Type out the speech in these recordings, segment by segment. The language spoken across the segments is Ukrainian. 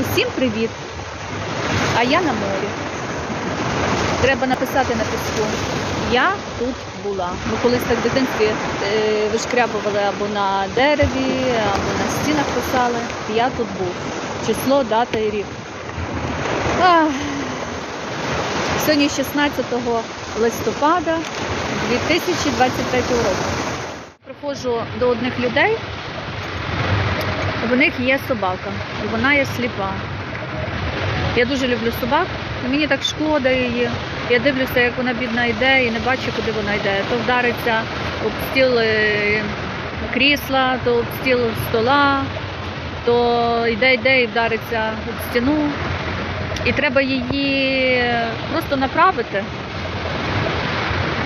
Усім привіт! А я на морі. Треба написати на піску. Я тут була. Ми колись так в дитинстві е, вишкрябували або на дереві, або на стінах писали. Я тут був. Число, дата і рік. Ах. Сьогодні 16 листопада 2023 року. Приходжу до одних людей, в них є собака, і вона є сліпа. Я дуже люблю собак, мені так шкода її. Я дивлюся, як вона бідна йде і не бачу, куди вона йде. То вдариться об стіл е, крісла, то об стіл стола, то йде, йде і вдариться об стіну. І треба її просто направити.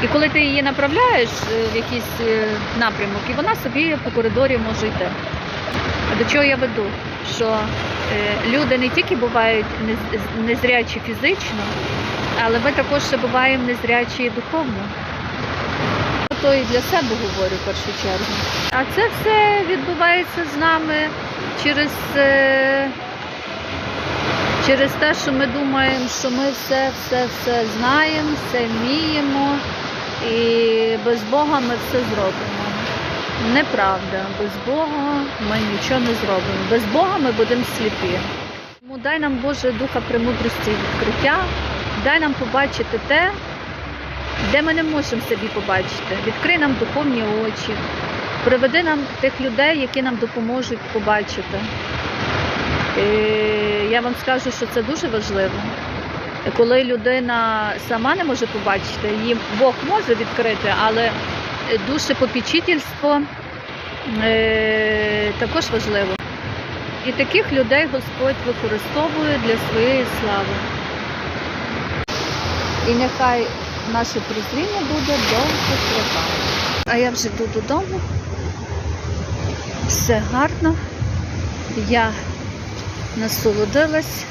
І коли ти її направляєш е, в якийсь е, напрямок, і вона собі по коридорі може йти. До чого я веду? Що е, люди не тільки бувають незрячі фізично, але ми також ще буваємо незрячі і духовно. То і для себе говорю в першу чергу. А це все відбувається з нами через, е, через те, що ми думаємо, що ми все, все, все знаємо, все вміємо, і без Бога ми все зробимо. Неправда, без Бога ми нічого не зробимо. Без Бога ми будемо сліпі. Тому дай нам Боже духа премудрості і відкриття, дай нам побачити те, де ми не можемо собі побачити. Відкрий нам духовні очі, приведи нам тих людей, які нам допоможуть побачити. І я вам скажу, що це дуже важливо. Коли людина сама не може побачити, її Бог може відкрити, але душепопічительство е, також важливо. І таких людей Господь використовує для своєї слави. І нехай наше прозріння буде довго тривати. А я вже йду додому. Все гарно. Я насолодилась